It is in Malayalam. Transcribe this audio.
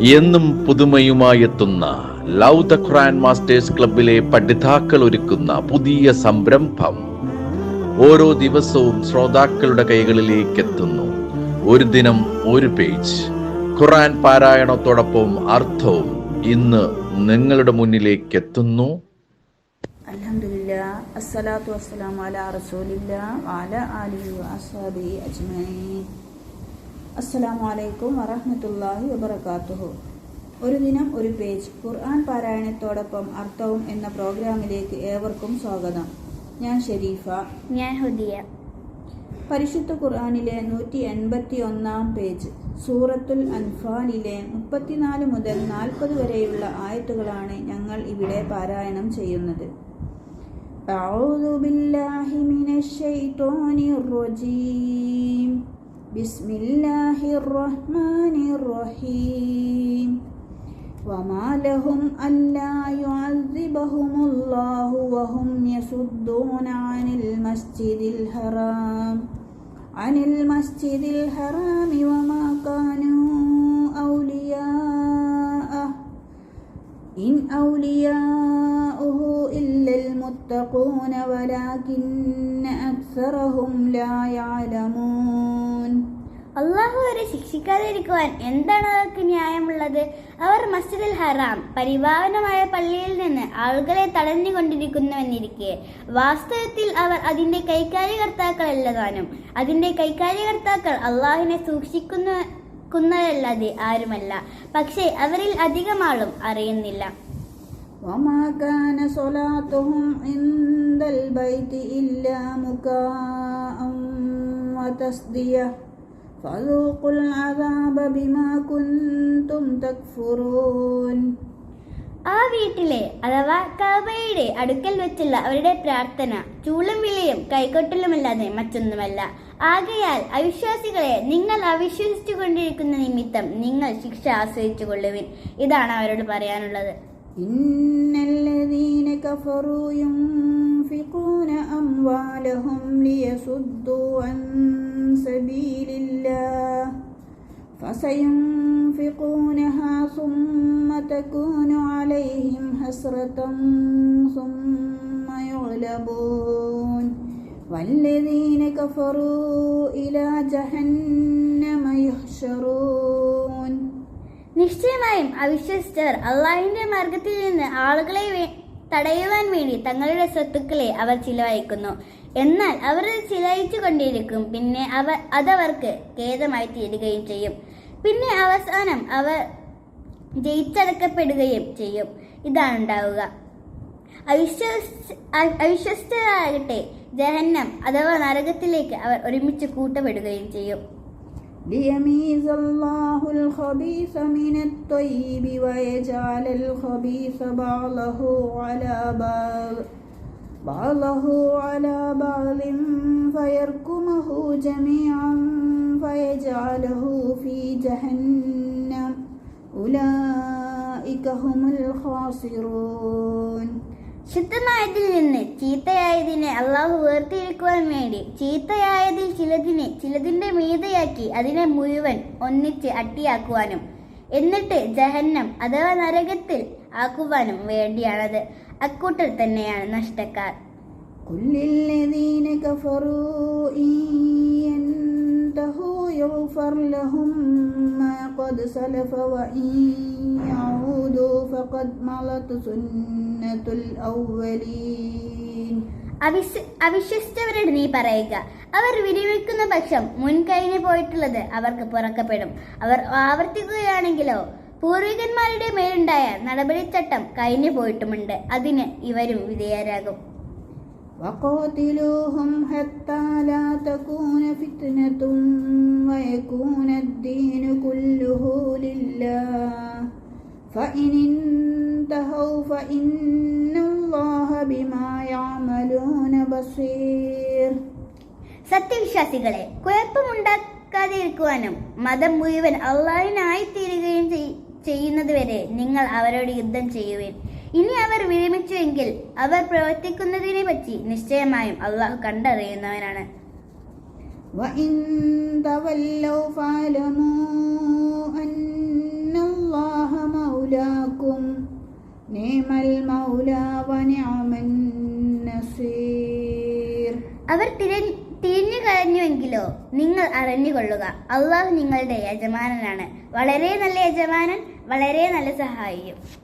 എന്നും പുതുമയുമായെത്തുന്ന ലവ് ദ ഖുറാൻ മാസ്റ്റേഴ്സ് ക്ലബിലെ പഠിതാക്കൾ ഒരുക്കുന്ന പുതിയ സംരംഭം ഓരോ ദിവസവും ശ്രോതാക്കളുടെ കൈകളിലേക്ക് എത്തുന്നു ഒരു ദിനം ഒരു പേജ്. ഖുറാൻ പാരായണത്തോടൊപ്പം അർത്ഥവും ഇന്ന് നിങ്ങളുടെ മുന്നിലേക്ക് എത്തുന്നു അസ്സലാത്തു വസ്സലാമു അലാ റസൂലില്ലാ വാല ആലിഹി വഅസ്ഹാബിഹി അജ്മഈൻ. അസ്സലാമു അലൈക്കും വറഹ്മത്തുള്ളാഹി വബറകാതുഹു ഒരു ദിനം ഒരു പേജ് ഖുർആൻ പാരായണത്തോടൊപ്പം അർത്ഥവും എന്ന പ്രോഗ്രാമിലേക്ക് ഏവർക്കും സ്വാഗതം ഞാൻ ഷെരീഫ ഞാൻ ഹുദിയ പരിശുദ്ധ ഖുർആനിലെ നൂറ്റി എൺപത്തി ഒന്നാം പേജ് സൂറത്തുൽ അൻഫാലിലെ മുപ്പത്തിനാല് മുതൽ നാൽപ്പത് വരെയുള്ള ആയത്തുകളാണ് ഞങ്ങൾ ഇവിടെ പാരായണം ചെയ്യുന്നത് أعوذ بالله من الشيطان الرجيم بسم الله الرحمن الرحيم. وما لهم ألا يعذبهم الله وهم يصدون عن المسجد الحرام. عن المسجد الحرام وما كانوا أولياءه. إن أولياؤه إلا المتقون ولكن أكثرهم لا يعلمون അള്ളാഹു അവരെ ശിക്ഷിക്കാതിരിക്കുവാൻ എന്താണ് അവർക്ക് ന്യായമുള്ളത് അവർ മസ്ജിദുൽ ഹറാം പരിപാവനമായ പള്ളിയിൽ നിന്ന് ആളുകളെ തടഞ്ഞുകൊണ്ടിരിക്കുന്നുവെന്നിരിക്കെ വാസ്തവത്തിൽ അവർ അതിന്റെ കൈകാര്യകർത്താക്കളല്ലതാനും അതിന്റെ കൈകാര്യകർത്താക്കൾ അള്ളാഹിനെ സൂക്ഷിക്കുന്നവരല്ലാതെ ആരുമല്ല പക്ഷേ അവരിൽ അധികം ആളും അറിയുന്നില്ല وما كان صلاتهم عند البيت إلا مكاء وتصدية فذوقوا العذاب بما كنتم تكفرون ആ വീട്ടിലെ അഥവാ കബയുടെ അടുക്കൽ വെച്ചുള്ള അവരുടെ പ്രാർത്ഥന ചൂളം വിളിയും കൈകൊട്ടലുമല്ലാതെ മറ്റൊന്നുമല്ല ആകയാൽ അവിശ്വാസികളെ നിങ്ങൾ അവിശ്വസിച്ചു കൊണ്ടിരിക്കുന്ന നിമിത്തം നിങ്ങൾ ശിക്ഷ ആശ്രയിച്ചു കൊള്ളുവിൻ ഇതാണ് അവരോട് പറയാനുള്ളത് إن الذين كفروا ينفقون أموالهم ليصدوا عن سبيل الله فسينفقونها ثم تكون عليهم حسرة ثم يغلبون والذين كفروا إلى جهنم يحشرون നിശ്ചയമായും അവിശ്വസിച്ചവർ അള്ളാഹിന്റെ മാർഗത്തിൽ നിന്ന് ആളുകളെ തടയുവാൻ വേണ്ടി തങ്ങളുടെ സ്വത്തുക്കളെ അവർ ചിലവഴിക്കുന്നു. എന്നാൽ അവർ ചിലയിച്ചു കൊണ്ടിരിക്കും. പിന്നെ അവർ അതവർക്ക് ഖേദമായി തീരുകയും ചെയ്യും. പിന്നെ അവസാനം അവർ ജയിച്ചടക്കപ്പെടുകയും ചെയ്യും. ഇതാണ് ഉണ്ടാവുക. അവിശ്വസ് അവിശ്വസ്തരാകട്ടെ ജഹന്നം അഥവാ നരകത്തിലേക്ക് അവർ ഒരുമിച്ച് കൂട്ടപ്പെടുകയും ചെയ്യും. الخبيث من الطيب ويجعل الخبيث بعضه على بعض بعضه على بعض فيركمه جميعا فيجعله في جهنم. أولئك هم الخاسرون. ശുദ്ധമായതിൽ നിന്ന് ചീത്തയായതിനെ അള്ളാഹു വേർതിരിക്കുവാൻ വേണ്ടി ചീത്തയായതിൽ ചിലതിനെ ചിലതിന്റെ മീതയാക്കി അതിനെ മുഴുവൻ ഒന്നിച്ച് അട്ടിയാക്കുവാനും എന്നിട്ട് ജഹന്നം അഥവാ നരകത്തിൽ ആക്കുവാനും വേണ്ടിയാണത്. അക്കൂട്ടർ തന്നെയാണ് നഷ്ടക്കാർ. يغفر لهم ما قد سلف وإن يعودوا فقد مضت سنة الأولين അവിശ്വ അവിശ്വസിച്ചവരോട് നീ പറയുക അവർ വിരമിക്കുന്ന പക്ഷം മുൻകഴിഞ്ഞു പോയിട്ടുള്ളത് അവർക്ക് പുറക്കപ്പെടും അവർ ആവർത്തിക്കുകയാണെങ്കിലോ പൂർവികന്മാരുടെ മേലുണ്ടായ നടപടിച്ചട്ടം കഴിഞ്ഞു പോയിട്ടുമുണ്ട് അതിന് ഇവരും വിധേയരാകും وقاتلوهم حتى لا تكون فتنة ويكون الدين كله لله فإن انتهوا فإن الله بما يعملون بصير സത്യവിശ്വാസികളെ കുഴപ്പമുണ്ടാക്കാതിരിക്കുവാനും മതം മുഴുവൻ അള്ളാഹിനായി തീരുകയും ചെയ്- ചെയ്യുന്നതുവരെ നിങ്ങൾ അവരോട് യുദ്ധം ചെയ്യുവിൻ ഇനി അവർ വിരമിച്ചുവെങ്കിൽ അവർ പ്രവർത്തിക്കുന്നതിനെ പറ്റി നിശ്ചയമായും അള്ളാഹു കണ്ടറിയുന്നവനാണ്. അവർ തിരിഞ്ഞു കഴിഞ്ഞുവെങ്കിലോ നിങ്ങൾ അറിഞ്ഞുകൊള്ളുക അള്ളാഹു നിങ്ങളുടെ യജമാനനാണ്. വളരെ നല്ല യജമാനൻ വളരെ നല്ല സഹായിയും.